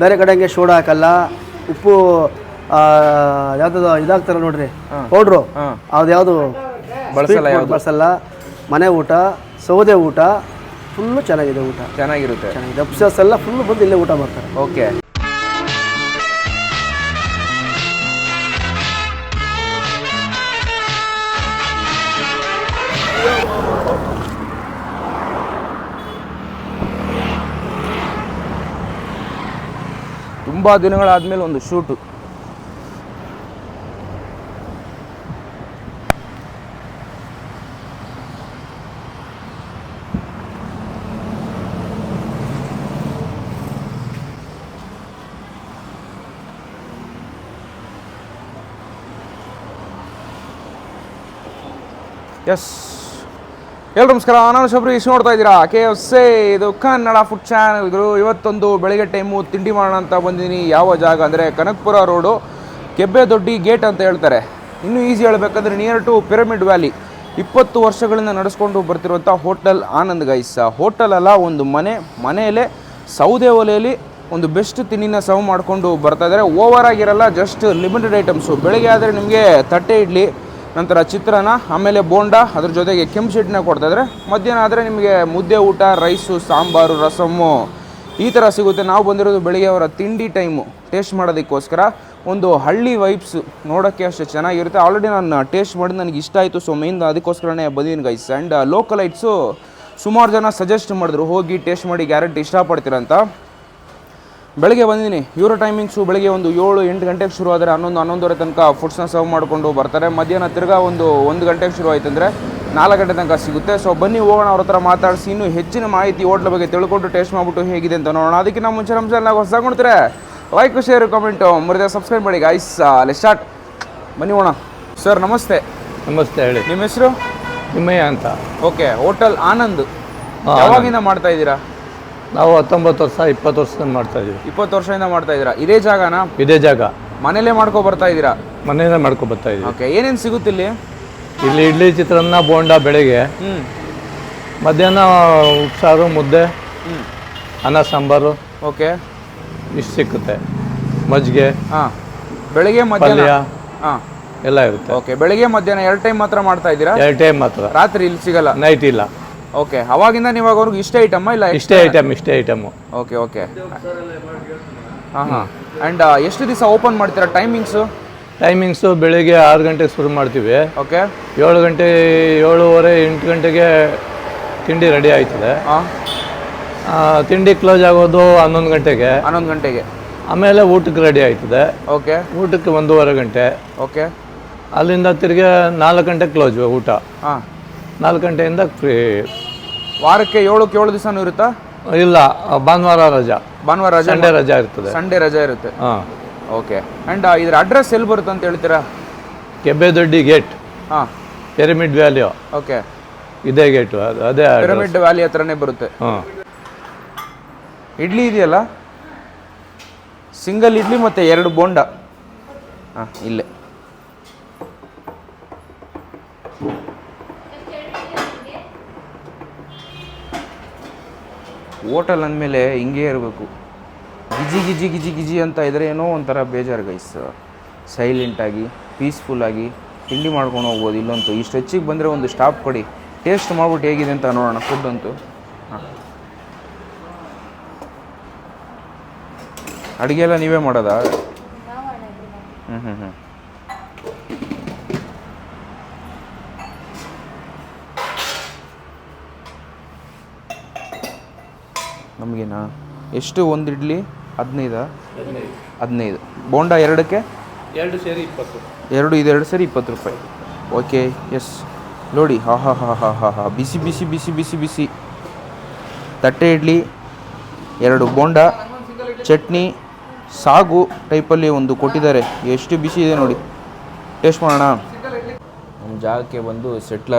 ಬೇರೆ ಕಡೆ ಹಂಗೆ ಸೋಡಾ ಹಾಕಲ್ಲ. ಉಪ್ಪು ಯಾವ್ದು ಇದಾಗ್ತಾರ ನೋಡ್ರಿ. ಪೌಡ್ರು. ಅದು ಯಾವುದು ಬಳಸಲ್ಲ ಯಾವ್ದು? ಬಳಸಲ್ಲ. ಮನೆ ಊಟ ಸೌದೆ ಊಟ ಫುಲ್ಲು ಚೆನ್ನಾಗಿದೆ ಊಟ. ಚೆನ್ನಾಗಿರುತ್ತೆ. ಚೆನ್ನಾಗಿದೆ. ಅಪ್ಸರ್ಸ್ ಎಲ್ಲ ಫುಲ್ ಬಂದು ಇಲ್ಲೇ ಊಟ ಮಾಡ್ತಾರೆ. ಓಕೆ. ತುಂಬ ದಿನಗಳಾದ್ಮೇಲೆ ಒಂದು ಶೂಟು. ಎಸ್ ಎಲ್ರು ನಮಸ್ಕಾರ, ನಾನು ಶಬರೀಶ್ ನೋಡ್ತಾ ಇದ್ದೀರಾ? ಕೆ ಎಫ್ ಸಿ ಇದು ಕನ್ನಡ ಫುಡ್ ಚಾನಲ್ಗಳು ಇವತ್ತೊಂದು ಬೆಳಗ್ಗೆ ಟೈಮು ತಿಂಡಿ ಮಾಡೋಣ ಅಂತ ಬಂದಿದ್ದೀನಿ. ಯಾವ ಜಾಗ ಅಂದರೆ ಕನಕಪುರ ರೋಡು ಕೆಬ್ಬೆ ದೊಡ್ಡಿ ಗೇಟ್ ಅಂತ ಹೇಳ್ತಾರೆ. ಇನ್ನೂ ಈಸಿ ಹೇಳಬೇಕಂದ್ರೆ ನಿಯರ್ ಟು ಪಿರಮಿಡ್ ವ್ಯಾಲಿ ಇಪ್ಪತ್ತು ವರ್ಷಗಳಿಂದ ನಡೆಸ್ಕೊಂಡು ಬರ್ತಿರುವಂಥ ಹೋಟೆಲ್ ಆನಂದ್ ಗೈಸ್ ಹೋಟೆಲ್ ಅಲ್ಲ, ಒಂದು ಮನೆ. ಮನೆಯಲ್ಲೇ ಸೌದೆ ಒಲೆಯಲ್ಲಿ ಒಂದು ಬೆಸ್ಟ್ ತಿಂಡಿನ ಸರ್ವ್ ಮಾಡಿಕೊಂಡು ಬರ್ತಾ ಇದ್ದಾರೆ. ಓವರ್ ಆಗಿರಲ್ಲ ಜಸ್ಟ್ ಲಿಮಿಟೆಡ್ ಐಟಮ್ಸು ಬೆಳಗ್ಗೆ ಆದರೆ ನಿಮಗೆ ತಟ್ಟೆ ಇಡ್ಲಿ ನಂತರ ಚಿತ್ರಾನ್ನ, ಆಮೇಲೆ ಬೋಂಡ, ಅದ್ರ ಜೊತೆಗೆ ಕೆಂಪು ಚಟ್ನಿ ಕೊಡ್ತಾ ಇದ್ದಾರೆ. ಮಧ್ಯಾಹ್ನ ಆದರೆ ನಿಮಗೆ ಮುದ್ದೆ ಊಟ, ರೈಸು, ಸಾಂಬಾರು ರಸಮ್ಮು ಈ ಥರ ಸಿಗುತ್ತೆ. ನಾವು ಬಂದಿರೋದು ಬೆಳಿಗ್ಗೆ ಅವರ ತಿಂಡಿ ಟೈಮು ಟೇಸ್ಟ್ ಮಾಡೋದಕ್ಕೋಸ್ಕರ ಒಂದು ಹಳ್ಳಿ ವೈಬ್ಸು ನೋಡೋಕ್ಕೆ ಅಷ್ಟು ಚೆನ್ನಾಗಿರುತ್ತೆ. ಆಲ್ರೆಡಿ ನಾನು ಟೇಸ್ಟ್ ಮಾಡಿ ನನಗೆ ಇಷ್ಟ ಆಯಿತು. ಸೊ ಮೇನ್ ಅದಕ್ಕೋಸ್ಕರನೇ ಬಂದಿದ್ದೀನಿ ಗೈಸ್ ಆ್ಯಂಡ್ ಲೋಕಲೈಟ್ಸು ಸುಮಾರು ಜನ ಸಜೆಸ್ಟ್ ಮಾಡಿದ್ರು, ಹೋಗಿ ಟೇಸ್ಟ್ ಮಾಡಿ, ಗ್ಯಾರಂಟಿ ಇಷ್ಟಪಡ್ತೀರಂತ ಬೆಳಗ್ಗೆ ಬಂದಿದ್ದೀನಿ. ಇವರ ಟೈಮಿಂಗ್ಸು ಬೆಳಗ್ಗೆ ಒಂದು ಏಳು ಎಂಟು ಗಂಟೆಗೆ ಶುರು ಆದರೆ ಹನ್ನೊಂದು ಹನ್ನೊಂದುವರೆ ತನಕ ಫುಡ್ಸ್ನ ಸರ್ವ್ ಮಾಡಿಕೊಂಡು ಬರ್ತಾರೆ. ಮಧ್ಯಾಹ್ನ ತಿರ್ಗಾ ಒಂದು ಒಂದು ಗಂಟೆಗೆ ಶುರು ಆಯ್ತು ಅಂದರೆ ನಾಲ್ಕು ಗಂಟೆ ತನಕ ಸಿಗುತ್ತೆ. ಸೊ ಬನ್ನಿ ಹೋಗೋಣ ಅವ್ರ ಹತ್ರ ಮಾತಾಡಿಸಿ. ಇನ್ನೂ ಹೆಚ್ಚಿನ ಮಾಹಿತಿ ಹೋಟ್ಲ ಬಗ್ಗೆ ತಿಳ್ಕೊಂಡು ಟೇಸ್ಟ್ ಮಾಡಿಬಿಟ್ಟು ಹೇಗಿದೆ ಅಂತ ನೋಡೋಣ. ಅದಕ್ಕಿಂತ ಮುಂಚೆ ನಮ್ಮ ಚಾನಲ್ ಹೊಸ ಕೊಡ್ತಾರೆ ಲೈಕ್ ಶೇರ್ ಕಮೆಂಟು ಮುರಿದ ಸಬ್ಸ್ಕ್ರೈಬ್ ಮಾಡಿ ಗೈಸ್ ಅಲ್ಲಿ ಸ್ಟಾರ್ಟ್ ಬನ್ನಿ ಹೋಣ ಸರ್ ನಮಸ್ತೆ. ನಮಸ್ತೆ ಹೇಳಿ. ನಿಮ್ಮ ಹೆಸರು? ನಿಮ್ಮಯ್ಯ ಅಂತ. Okay hotel Anand. ಯಾವಾಗಿಂದ ಮಾಡ್ತಾ ಇದ್ದೀರಾ? ನಾವು ಹತ್ತೊಂಬತ್ತು ವರ್ಷ ಇಪ್ಪತ್ತು ವರ್ಷದಿಂದ ಮಾಡ್ತಾ ಇದೀವಿ. ಇಪ್ಪತ್ತು ವರ್ಷದಿಂದ ಮಾಡ್ತಾ ಇದ್ದೀರಾ ಇದೇ ಜಾಗನ? ಇದೇ ಜಾಗ. ಮನೆಯಲ್ಲೇ ಮಾಡ್ಕೊ ಬರ್ತಾ ಇದ್ದೀರಾ ಮನೆಯಲ್ಲೇ ಮಾಡ್ಕೊ ಬರ್ತಾ ಇದೀವಿ. ಓಕೆ ಏನೇನು ಸಿಗುತ್ತೆ ಇಲ್ಲಿ? ಇಲ್ಲಿ ಇಡ್ಲಿ ಚಿತ್ರಾನ್ನ ಬೋಂಡ ಬೆಳಿಗ್ಗೆ ಹ್ಞೂ ಮಧ್ಯಾಹ್ನ ಉಪ್ಸಾರು ಮುದ್ದೆ ಅನ್ನ ಸಾಂಬಾರು. ಓಕೆ. ಇಷ್ಟು ಸಿಕ್ಕುತ್ತೆ. ಮಜ್ಜಿಗೆ ಹಾಂ. ಬೆಳಿಗ್ಗೆ ಪಲ್ಯ. ಮಧ್ಯಾಹ್ನ ಹಾಂ. ಎಲ್ಲ ಇರುತ್ತೆ. ಓಕೆ ಬೆಳಿಗ್ಗೆ ಮಧ್ಯಾಹ್ನ ಎರಡು ಟೈಮ್ ಮಾತ್ರ ಮಾಡ್ತಾ ಇದ್ದೀರಾ ಎರಡು ಟೈಮ್ ಮಾತ್ರ. ರಾತ್ರಿ ಇಲ್ಲಿ ಸಿಗಲ್ಲ? ನೈಟ್ ಇಲ್ಲ. ಓಕೆ ಅವಾಗಿಂದ ನೀವು ಅವ್ರಿಗೆ ಇಷ್ಟೇ ಐಟಮ್ ಇಲ್ಲ ಇಷ್ಟೇ ಐಟಮ್ ಇಷ್ಟೇ ಐಟಮ್ ಓಕೆ ಓಕೆ ಹಾಂ ಹಾಂ. ಆ್ಯಂಡ್ ಎಷ್ಟು ದಿವಸ ಓಪನ್ ಮಾಡ್ತೀರಾ ಟೈಮಿಂಗ್ಸು ಟೈಮಿಂಗ್ಸು ಬೆಳಿಗ್ಗೆ ಆರು ಗಂಟೆಗೆ ಶುರು ಮಾಡ್ತೀವಿ. ಓಕೆ ಏಳು ಗಂಟೆ ಏಳುವರೆ ಎಂಟು ಗಂಟೆಗೆ ತಿಂಡಿ ರೆಡಿ ಆಯ್ತದೆ. ಹಾಂ. ತಿಂಡಿ ಕ್ಲೋಸ್ ಆಗೋದು ಹನ್ನೊಂದು ಗಂಟೆಗೆ. ಹನ್ನೊಂದು ಗಂಟೆಗೆ. ಆಮೇಲೆ ಊಟಕ್ಕೆ ರೆಡಿ ಆಯ್ತದೆ. ಓಕೆ ಊಟಕ್ಕೆ ಒಂದೂವರೆ ಗಂಟೆ. ಓಕೆ ಅಲ್ಲಿಂದ ತಿರ್ಗಿ ನಾಲ್ಕು ಗಂಟೆಗೆ ಕ್ಲೋಸ್ ಊಟ. ಹಾಂ. ನಾಲ್ಕು ಗಂಟೆಯಿಂದ ಫ್ರೀ ವಾರಕ್ಕೆ ಏಳಕ್ಕೆ ಏಳು ದಿವಸನೂ ಇರುತ್ತಾ? ಇಲ್ಲ ಭಾನುವಾರ ರಜಾ. ಭಾನುವಾರ ರಜಾ ಸಂಡೇ ರಜಾ ಇರ್ತದೆ. ಸಂಡೇ ರಜಾ ಇರುತ್ತೆ. ಹಾಂ. ಓಕೆ. ಆ್ಯಂಡ್ ಇದ್ರ ಅಡ್ರೆಸ್ ಎಲ್ಲಿ ಬರುತ್ತೆ ಅಂತ ಹೇಳ್ತೀರಾ? ಕೆಬ್ಬೆದೊಡ್ಡಿ ಗೇಟ್ ಹಾಂ. Pyramid valley okay. ಇದೇ ಗೇಟು ಅದು ಅದೇ ಪಿರಮಿಡ್ ವ್ಯಾಲಿ ಹತ್ರನೇ ಬರುತ್ತೆ. ಹಾಂ. ಇಡ್ಲಿ ಇದೆಯಲ್ಲ? ಸಿಂಗಲ್ ಇಡ್ಲಿ ಮತ್ತು ಎರಡು ಬೋಂಡ. ಹಾಂ ಇಲ್ಲೇ. ಹೋಟೆಲ್ ಅಂದಮೇಲೆ ಹಿಂಗೇ ಇರಬೇಕು. ಗಿಜಿ ಗಿಜಿ ಗಿಜಿ ಗಿಜಿ ಅಂತ ಇದ್ರೆ ಏನೋ ಒಂಥರ ಬೇಜಾರು ಗೈಸ್ ಸೈಲೆಂಟಾಗಿ ಪೀಸ್ಫುಲ್ಲಾಗಿ ತಿಂಡಿ ಮಾಡ್ಕೊಂಡು ಹೋಗ್ಬೋದು ಇಲ್ಲಂತೂ ಈ ಹೆಚ್ಚಿಗೆ ಬಂದರೆ ಒಂದು ಸ್ಟಾಪ್ ಕೊಡಿ. ಟೇಸ್ಟ್ ಮಾಡ್ಬಿಟ್ಟು ಹೇಗಿದೆ ಅಂತ ನೋಡೋಣ ಫುಡ್ ಅಂತೂ. ಹಾಂ. ಅಡುಗೆ ಎಲ್ಲ ನೀವೇ ಮಾಡೋದಾ? ಹ್ಞೂ ಹ್ಞೂ ಹ್ಞೂ ನಮಗೇನಾ? ಎಷ್ಟು ಒಂದು ಇಡ್ಲಿ? ಹದಿನೈದಾ? ಹದಿನೈದು. ಬೋಂಡ ಎರಡಕ್ಕೆ? ಎರಡು ಸೇರಿ ಇಪ್ಪತ್ತು. ಎರಡು ಇದೆರಡು ಸೇರಿ ಇಪ್ಪತ್ತು ರೂಪಾಯಿ. Okay yes. ನೋಡಿ ಹಾ ಹಾ ಹಾ ಹಾ ಹಾ ಹಾ. ಬಿಸಿ ಬಿಸಿ ಬಿಸಿ ಬಿಸಿ ಬಿಸಿ. ತಟ್ಟೆ ಇಡ್ಲಿ ಎರಡು. ಬೋಂಡ ಚಟ್ನಿ ಸಾಗು ಟೈಪಲ್ಲಿ ಒಂದು ಕೊಟ್ಟಿದ್ದಾರೆ. ಎಷ್ಟು ಬಿಸಿ ಇದೆ ನೋಡಿ. ಟೇಸ್ಟ್ ಮಾಡೋಣ. ನಮ್ಮ ಜಾಗಕ್ಕೆ ಬಂದು ಸೆಟ್ಲ್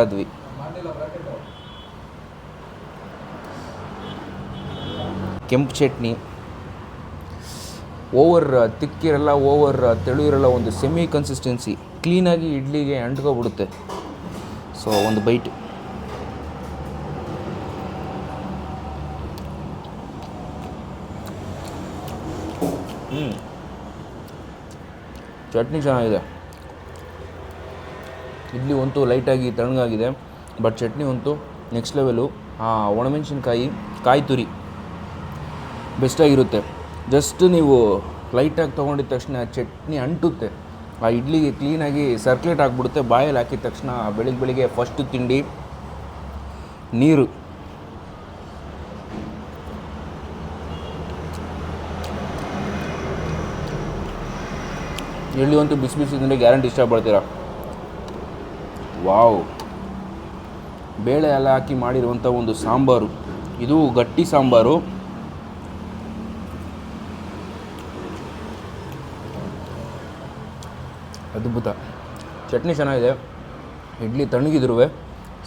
ಕೆಂಪು ಚಟ್ನಿ, ಓವರ್ ತಿಕ್ಕಿರಲ್ಲ, ಓವರ್ ತೆಳು ಒಂದು ಸೆಮಿ ಕನ್ಸಿಸ್ಟೆನ್ಸಿ ಕ್ಲೀನಾಗಿ ಇಡ್ಲಿಗೆ ಅಂಟ್ಕೊಬಿಡುತ್ತೆ. ಸೊ ಒಂದು ಬೈಟ್ ಹ್ಞೂ ಚಟ್ನಿ ಚೆನ್ನಾಗಿದೆ. ಇಡ್ಲಿ ಒಂತೂ ಲೈಟಾಗಿ ತಣ್ಣಗಾಗಿದೆ ಬಟ್ ಚಟ್ನಿ ಅಂತೂ ನೆಕ್ಸ್ಟ್ ಲೆವೆಲು ಒಣಮೆಣಸಿನ್ಕಾಯಿ ಕಾಯಿ ತುರಿ ಬೆಸ್ಟಾಗಿರುತ್ತೆ. ಜಸ್ಟ್ ನೀವು ಲೈಟಾಗಿ ತೊಗೊಂಡಿದ ತಕ್ಷಣ ಚಟ್ನಿ ಅಂಟುತ್ತೆ. ಆ ಇಡ್ಲಿಗೆ ಕ್ಲೀನಾಗಿ ಸರ್ಕ್ಯುಲೇಟ್ ಆಗಿಬಿಡುತ್ತೆ. ಬಾಯಲ್ಲಿ ಹಾಕಿದ ತಕ್ಷಣ ಬೆಳಿಗ್ಗೆ ಬೆಳಿಗ್ಗೆ ಫಸ್ಟ್ ತಿಂಡಿ, ನೀರು. ಇಲ್ಲಿ ಅಂತೂ ಬಿಸಿ ಬಿಸಿ ತಿಂದರೆ ಗ್ಯಾರಂಟಿ ಇಷ್ಟಪಡ್ತೀರ? ವಾವ್ ಬೇಳೆ ಎಲ್ಲ ಹಾಕಿ ಮಾಡಿರುವಂಥ ಒಂದು ಸಾಂಬಾರು. ಇದು ಗಟ್ಟಿ ಸಾಂಬಾರು. ಅದ್ಭುತ. ಚಟ್ನಿ ಚೆನ್ನಾಗಿದೆ. ಇಡ್ಲಿ ತಣ್ಣಗಿದ್ರು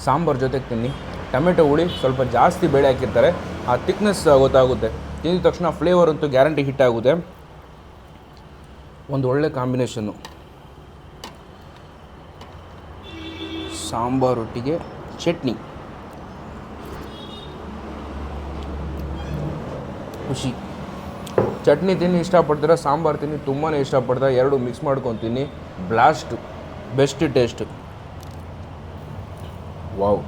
ಸಾಂಬಾರು ಜೊತೆಗೆ ತಿನ್ನಿ. ಟೊಮೆಟೊ ಹುಳಿ ಸ್ವಲ್ಪ ಜಾಸ್ತಿ ಬೇಳೆ ಹಾಕಿರ್ತಾರೆ. ಆ ತಿಕ್ನೆಸ್ ಗೊತ್ತಾಗುತ್ತೆ. ತಿಂದ ತಕ್ಷಣ ಫ್ಲೇವರ್ ಅಂತೂ ಗ್ಯಾರಂಟಿ ಹಿಟ್ ಆಗುತ್ತೆ. ಒಂದು ಒಳ್ಳೆ ಕಾಂಬಿನೇಷನ್ನು ಸಾಂಬಾರೊಟ್ಟಿಗೆ ಚಟ್ನಿ. ಖುಷಿ. ಚಟ್ನಿ ತಿನ್ನಿ ಇಷ್ಟಪಡ್ತೀರ, ಸಾಂಬಾರು ತಿನ್ನಿ ತುಂಬಾ ಇಷ್ಟಪಡ್ತಾ ಎರಡು ಮಿಕ್ಸ್ ಮಾಡ್ಕೊತೀನಿ blast best taste wow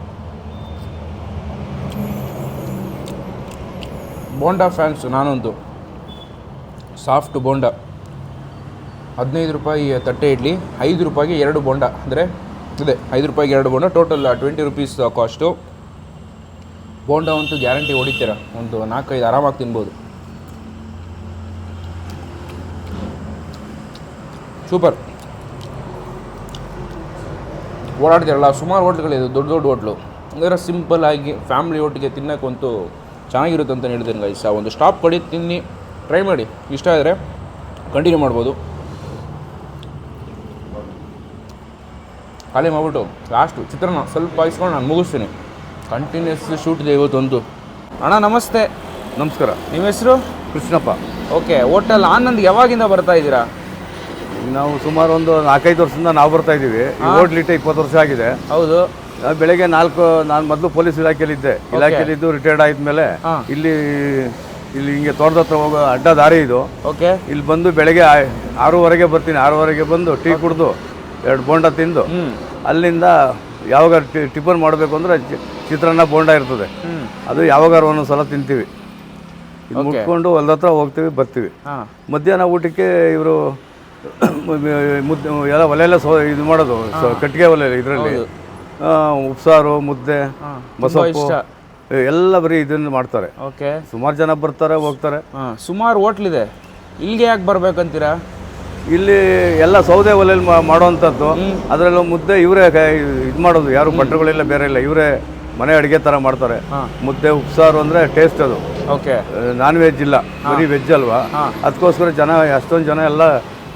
bonda fans ನಾನೊಂದು. ಸಾಫ್ಟ್ ಬೋಂಡಾ ಹದಿನೈದು ರೂಪಾಯಿ ತಟ್ಟೆ ಇಡ್ಲಿ, ಐದು ರೂಪಾಯಿಗೆ ಎರಡು ಬೋಂಡ ಅಂದರೆ, ಇದೆ, ಐದು ರೂಪಾಯಿಗೆ ಎರಡು bonda total twenty rupees cost bonda ಅಂತೂ ಗ್ಯಾರಂಟಿ ಹೊಡಿತೀರ? ಒಂದು ನಾಲ್ಕೈದು ಆರಾಮಾಗಿ ತಿನ್ಬೋದು. ಸೂಪರ್. ಓಡಾಡ್ತಿರಲ್ಲ ಸುಮಾರು ಹೋಟ್ಲ್ಗಳಿದೆ ದೊಡ್ಡ ದೊಡ್ಡ ಹೋಟ್ಲು. ಅಂದರೆ ಸಿಂಪಲ್ ಆಗಿ ಫ್ಯಾಮ್ಲಿ ಒಟ್ಟಿಗೆ ತಿನ್ನೋಕ್ಕಂತೂ ಚೆನ್ನಾಗಿರುತ್ತೆ ಅಂತ ಹೇಳ್ತೀನಿ ಗೈಸ್ ಆ ಒಂದು ಸ್ಟಾಪ್ ಕೊಡಿ ತಿನ್ನಿ ಟ್ರೈ ಮಾಡಿ. ಇಷ್ಟ ಆದರೆ ಕಂಟಿನ್ಯೂ ಮಾಡ್ಬೋದು. ಖಾಲಿ ಮಾಡ್ಬಿಟ್ಟು ಲಾಸ್ಟು ಚಿತ್ರಾನ್ನ ಸ್ವಲ್ಪ ಇಸ್ಕೊಂಡು ನಾನು ಮುಗಿಸ್ತೀನಿ. ಕಂಟಿನ್ಯೂಸ್ ಶೂಟ್ ಇದೆ ಇವತ್ತೊಂದು. ಅಣ್ಣ ನಮಸ್ತೆ. ನಮಸ್ಕಾರ. ನಿಮ್ಮ ಹೆಸರು? ಕೃಷ್ಣಪ್ಪ. ಓಕೆ ಹೋಟೆಲ್ ಆನಂದ್ ಯಾವಾಗಿಂದ ಬರ್ತಾ ಇದ್ದೀರಾ? ನಾವು ಸುಮಾರು ಒಂದು ನಾಲ್ಕೈದು ವರ್ಷದಿಂದ ನಾವು ಬರ್ತಾ ಇದ್ದೀವಿ. ಹೋಟ್ಲಿಟ್ಟು ಇಪ್ಪತ್ತು ವರ್ಷ ಆಗಿದೆ. ಹೌದು. ಬೆಳಗ್ಗೆ ನಾಲ್ಕು ನಾನು ಮೊದಲು ಪೊಲೀಸ್ ಇಲಾಖೆಯಲ್ಲಿದ್ದೆ. ಇಲಾಖೆಯಲ್ಲಿದ್ದು ರಿಟೈರ್ಡ್ ಆದ್ಮೇಲೆ. ಇಲ್ಲಿ ಇಲ್ಲಿ ಹಿಂಗೆ ತೋಟದ ಹತ್ರ ಹೋಗೋ ಅಡ್ಡ ದಾರಿ ಇದು. ಓಕೆ. ಇಲ್ಲಿ ಬಂದು ಬೆಳಗ್ಗೆ ಆರೂವರೆಗೆ ಬರ್ತೀನಿ. ಆರೂವರೆಗೆ ಬಂದು ಟೀ ಕುಡಿದು ಎರಡು ಬೋಂಡ ತಿಂದು ಅಲ್ಲಿಂದ ಯಾವಾಗ ಟಿಫನ್ ಮಾಡಬೇಕು ಅಂದರೆ ಚಿತ್ರಾನ್ನ ಬೋಂಡ ಇರ್ತದೆ. ಅದು ಯಾವಾಗಾರು ಒಂದೊಂದು ಸಲ ತಿಂತೀವಿ. ಮುಟ್ಕೊಂಡು ಹೊಲ್ದ ಹತ್ರ ಹೋಗ್ತೀವಿ ಬರ್ತೀವಿ. ಹಾಂ. ಮಧ್ಯಾಹ್ನ ಊಟಕ್ಕೆ ಇವರು ಮುದ್ದೆ ಎಲ್ಲ ಒಲೆ ಎಲ್ಲ ಸೋ ಇದು ಮಾಡೋದು ಸೊ- ಕಟ್ಟಿಗೆ ಒಲೆ ಇದರಲ್ಲಿ. ಉಪ್ಸಾರು ಮುದ್ದೆ ಮೊಸಪ್ಪು ಎಲ್ಲ ಬರೀ ಇದನ್ನು ಮಾಡ್ತಾರೆ. ಓಕೆ. ಸುಮಾರು ಜನ ಬರ್ತಾರೆ ಹೋಗ್ತಾರೆ. ಸುಮಾರು ಹೋಟ್ಲಿದೆ. ಇಲ್ಲಿಗೆ ಯಾಕೆ ಬರ್ಬೇಕಂತೀರಾ? ಇಲ್ಲಿ ಎಲ್ಲ ಸೌದೆ ಒಲೆಯಲ್ಲಿ ಮಾಡೋವಂಥದ್ದು. ಅದರಲ್ಲೂ ಮುದ್ದೆ ಇವರೇ ಇದು ಮಾಡೋದು. ಯಾರು ಭಟ್ರುಗಳೆಲ್ಲ ಬೇರೆ ಇಲ್ಲ. ಇವರೇ ಮನೆ ಅಡುಗೆ ಥರ ಮಾಡ್ತಾರೆ. ಮುದ್ದೆ ಉಪ್ಸಾರು ಅಂದರೆ ಟೇಸ್ಟ್ ಅದು. ಓಕೆ. ನಾನ್ ವೆಜ್ ಇಲ್ಲ ಬರೀ ವೆಜ್ ಅಲ್ವಾ? ಅದಕ್ಕೋಸ್ಕರ ಜನ ಅಷ್ಟೊಂದು ಜನ ಎಲ್ಲ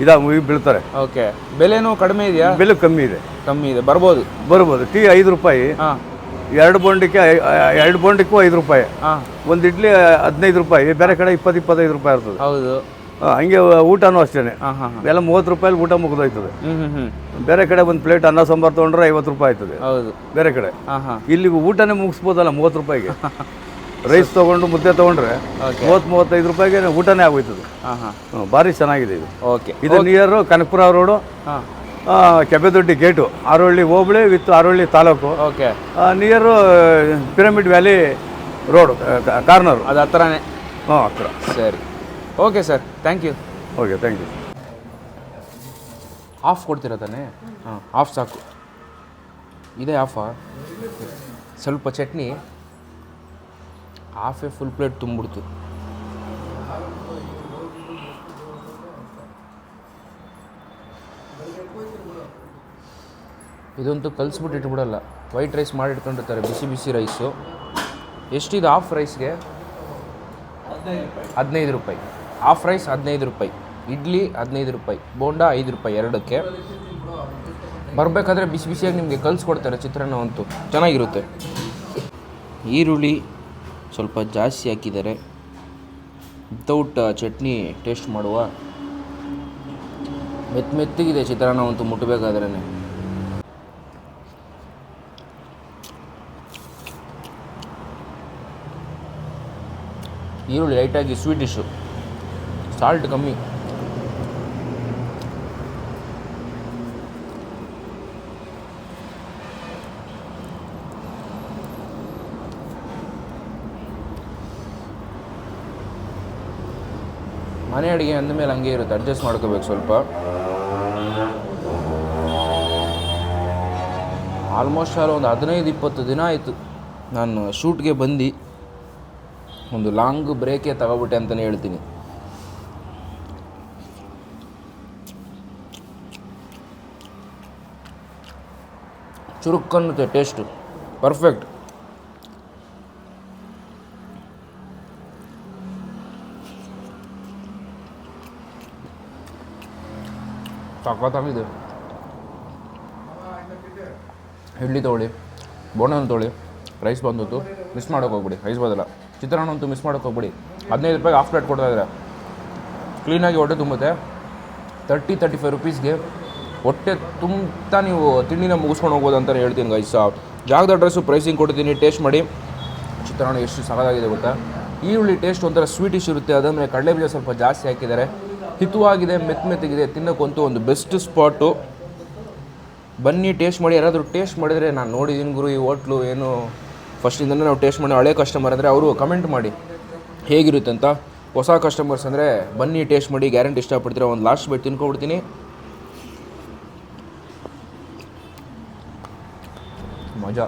ಇದಾಗ ಮುಗಿ ಬೀಳ್ತಾರೆ. ಓಕೆ. ಬೆಲೆನೂ ಕಡಿಮೆ ಇದೆಯಾ? ಬೆಲೆ ಕಮ್ಮಿ ಇದೆ. ಕಮ್ಮಿ ಇದೆ. ಬರ್ಬೋದು? ಬರ್ಬೋದು. ಟೀ ಐದು ರೂಪಾಯಿ. ಹಾಂ. ಎರಡು ಬೋಂಡಕ್ಕೆ ಎರಡು ಬೋಂಡಕ್ಕೂ ಐದು ರೂಪಾಯಿ. ಹಾಂ. ಒಂದು ಇಡ್ಲಿ ಹದಿನೈದು ರೂಪಾಯಿ. ಬೇರೆ ಕಡೆ ಇಪ್ಪತ್ತು ಇಪ್ಪತ್ತೈದು ರೂಪಾಯಿ ಇರ್ತದೆ ಹೌದು. ಹಂಗೆ ಊಟನೂ ಅಷ್ಟೇ ಹಾಂ ಹಾಂ ಹಾಂ. ಎಲ್ಲ ಮೂವತ್ತು ರೂಪಾಯಿ ಊಟ ಮುಗಿದೋಯ್ತದೆ. ಬೇರೆ ಕಡೆ ಒಂದು ಪ್ಲೇಟ್ ಅನ್ನ ಸಾಂಬಾರು ತೊಗೊಂಡ್ರೆ ಐವತ್ತು ರೂಪಾಯಿ ಆಯ್ತದೆ ಹೌದು. ಬೇರೆ ಕಡೆ. ಹಾಂ ಹಾಂ. ಇಲ್ಲಿ ಊಟನೇ ಮುಗಿಸ್ಬೋದಲ್ಲ ಮೂವತ್ತು ರೂಪಾಯಿಗೆ. ರೈಸ್ ತೊಗೊಂಡು ಮುದ್ದೆ ತೊಗೊಂಡ್ರೆ. ಮೂವತ್ತು ಮೂವತ್ತೈದು ರೂಪಾಯಿಗೆ ಊಟನೇ ಆಗೋಯ್ತದೆ. ಹಾಂ ಹಾಂ. ಹ್ಮ್, ಭಾರಿ ಚೆನ್ನಾಗಿದೆ ಇದು. ಓಕೆ ಇದು ನಿಯರು ಕನಕಪುರ ರೋಡು ಹಾಂ. Kebbedoddi gate Harohalli hobli with Harohalli taluk. Okay near pyramid valley road corner ಅದು ಹತ್ರನೇ. ಹಾಂ ಹತ್ರ. ಸರಿ. Okay sir thank you okay thank you half ಕೊಡ್ತೀರಾ ತಾನೇ? ಹಾಂ ಆಫ್ ಸಾಕು. ಇದೇ ಆಫಾ ಸ್ವಲ್ಪ ಚಟ್ನಿ. ಹಾಫೇ ಫುಲ್ ಪ್ಲೇಟ್ ತುಂಬಿಡ್ತು. ಇದಂತೂ ಕಲಿಸ್ಬಿಟ್ಟು ಇಟ್ಬಿಡಲ್ಲ. ವೈಟ್ ರೈಸ್ ಮಾಡಿ ಇಟ್ಕೊಂಡಿರ್ತಾರೆ ಬಿಸಿ ಬಿಸಿ ರೈಸು ಎಷ್ಟಿದೆ ಹಾಫ್ ರೈಸ್ಗೆ ಹದಿನೈದು ರೂಪಾಯಿ. ಹಾಫ್ ರೈಸ್ ಹದಿನೈದು ರೂಪಾಯಿ. ಇಡ್ಲಿ ಹದಿನೈದು ರೂಪಾಯಿ. ಬೋಂಡಾ ಐದು ರೂಪಾಯಿ ಎರಡಕ್ಕೆ. ಬರಬೇಕಾದ್ರೆ ಬಿಸಿ ಬಿಸಿಯಾಗಿ ನಿಮಗೆ ಕಲಿಸ್ಕೊಡ್ತಾರೆ ಚಿತ್ರಾನ್ನ ಅಂತೂ. ಚೆನ್ನಾಗಿರುತ್ತೆ. ಈರುಳ್ಳಿ ಸ್ವಲ್ಪ ಜಾಸ್ತಿ ಹಾಕಿದ್ದಾರೆ. ವಿತೌಟ್ ಚಟ್ನಿ ಟೇಸ್ಟ್ ಮಾಡುವ. ಮೆತ್ತ ಮೆತ್ತಗಿದೆ ಚಿತ್ರಾನ್ನ ಅಂತೂ ಮುಟ್ಟಬೇಕಾದ್ರೇ ಈರುಳ್ಳಿ ಲೈಟಾಗಿ ಸ್ವೀಟಿಶು ಸಾಲ್ಟ್ ಕಮ್ಮಿ. ಮನೆ ಅಡುಗೆ ಅಂದಮೇಲೆ ಹಂಗೆ ಇರುತ್ತೆ. ಅಡ್ಜಸ್ಟ್ ಮಾಡ್ಕೋಬೇಕು ಸ್ವಲ್ಪ. ಆಲ್ಮೋಸ್ಟ್ ಆಲ್ ಒಂದು ಹದಿನೈದು, ಇಪ್ಪತ್ತು ದಿನ ಆಯಿತು. ನಾನು ಶೂಟ್ಗೆ ಬಂದು ಒಂದು ಲಾಂಗ್ ಬ್ರೇಕೇ ತಗೋಬಿಟ್ಟೆ ಅಂತಲೇ ಹೇಳ್ತೀನಿ. ಚುರುಕನ್ನುತ್ತೆ ಟೇಸ್ಟು ಪರ್ಫೆಕ್ಟ್ ಸಖತ್ತಾಗಿದೆ ಇಡ್ಲಿ ತೊಗೊಳ್ಳಿ ಬೋಂಡನ ತೊಗೊಳ್ಳಿ ರೈಸ್ ಬಂದಿತ್ತು ಮಿಸ್ ಮಾಡೋಕೆ ಹೋಗ್ಬಿಡಿ ರೈಸ್ ಬದಲ. ಚಿತ್ರಾನ್ನ ಅಂತೂ ಮಿಸ್ ಮಾಡೋಕೆ ಹೋಗ್ಬಿಡಿ. ಹದಿನೈದು ರೂಪಾಯಿ ಹಾಫ್ ಪ್ಲೇಟ್ ಕೊಡ್ತಾ ಇದ್ದಾರೆ. ಕ್ಲೀನಾಗಿ ಹೊಟ್ಟೆ ತುಂಬುತ್ತೆ. ತರ್ಟಿ ತರ್ಟಿ ಫೈವ್ ರುಪೀಸ್ಗೆ ಹೊಟ್ಟೆ ತುಂಬ ನೀವು ತಿಂಡಿನ ಮುಗಿಸ್ಕೊಂಡು ಹೋಗ್ಬೋದು ಅಂತಲೇ ಹೇಳ್ತೀನಿ ಗೈಸ್ ಜಾಗದ ಡ್ರೆಸ್ಸು ಪ್ರೈಸಿಂಗ್ ಕೊಡ್ತೀನಿ ಟೇಸ್ಟ್ ಮಾಡಿ. ಚಿತ್ರಾನ್ನ ಎಷ್ಟು ಸಖತ್ತಾಗಿದೆ ಗೊತ್ತಾ? ಈರುಳ್ಳಿ ಟೇಸ್ಟ್ ಒಂಥರ ಸ್ವೀಟಿಶ್ ಇರುತ್ತೆ. ಅದಂದರೆ ಕಡಲೆ ಬೀಜ ಸ್ವಲ್ಪ ಜಾಸ್ತಿ ಹಾಕಿದ್ದಾರೆ. ಹಿತವಾಗಿದೆ ಮೆತ್ತ ಮೆತ್ತಗಿದೆ ತಿನ್ನೋಕ್ಕಂತೂ ಒಂದು ಬೆಸ್ಟ್ ಸ್ಪಾಟು ಬನ್ನಿ ಟೇಸ್ಟ್ ಮಾಡಿ, ಯಾರಾದರೂ ಟೇಸ್ಟ್ ಮಾಡಿದರೆ ನಾನು ನೋಡಿದ್ದೀನಿ ಗುರು, ಈ ಹೋಟ್ಲು ಏನು? ಫಸ್ಟಿಂದನೇ ನಾವು ಟೇಸ್ಟ್ ಮಾಡಿ, ಹಳೆ ಕಸ್ಟಮರ್ ಅಂದರೆ ಅವರು ಕಮೆಂಟ್ ಮಾಡಿ. ಹೇಗಿರುತ್ತೆ ಅಂತ? ಹೊಸ ಕಸ್ಟಮರ್ಸ್ ಅಂದರೆ ಬನ್ನಿ ಟೇಸ್ಟ್ ಮಾಡಿ ಗ್ಯಾರಂಟಿ ಇಷ್ಟಪಡ್ತೀರ? ಒಂದು ಲಾಸ್ಟ್ ಬೈಟ್ ತಿನ್ಕೊಬಿಡ್ತೀನಿ ಮಜಾ.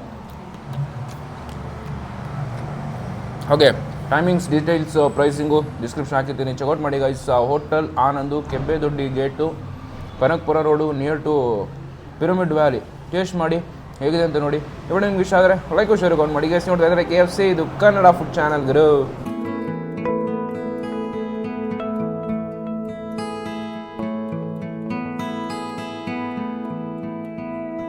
Okay timings details pricing description ಹಾಕಿರ್ತೀನಿ. ಚೆಕ್ಔಟ್ ಮಾಡಿ guys hotel Anand Kempedoddi gate Kanakpura road near to pyramid valley taste ಮಾಡಿ, ಹೇಗಿದೆ ಅಂತ ನೋಡಿ. ಇವಾಗ ನಿಮ್ಗೆ ಇಷ್ಟ ಆದರೆ ಲೈಕ್ ಶೇರ್ ಮಾಡಿ. ಗೈಸ್ ನೋಡ್ತಾ ಇದ್ದಾರೆ ಕೆ ಎಫ್ ಸಿ ಇದು ಕನ್ನಡ ಫುಡ್ ಚಾನಲ್ ಗುರು.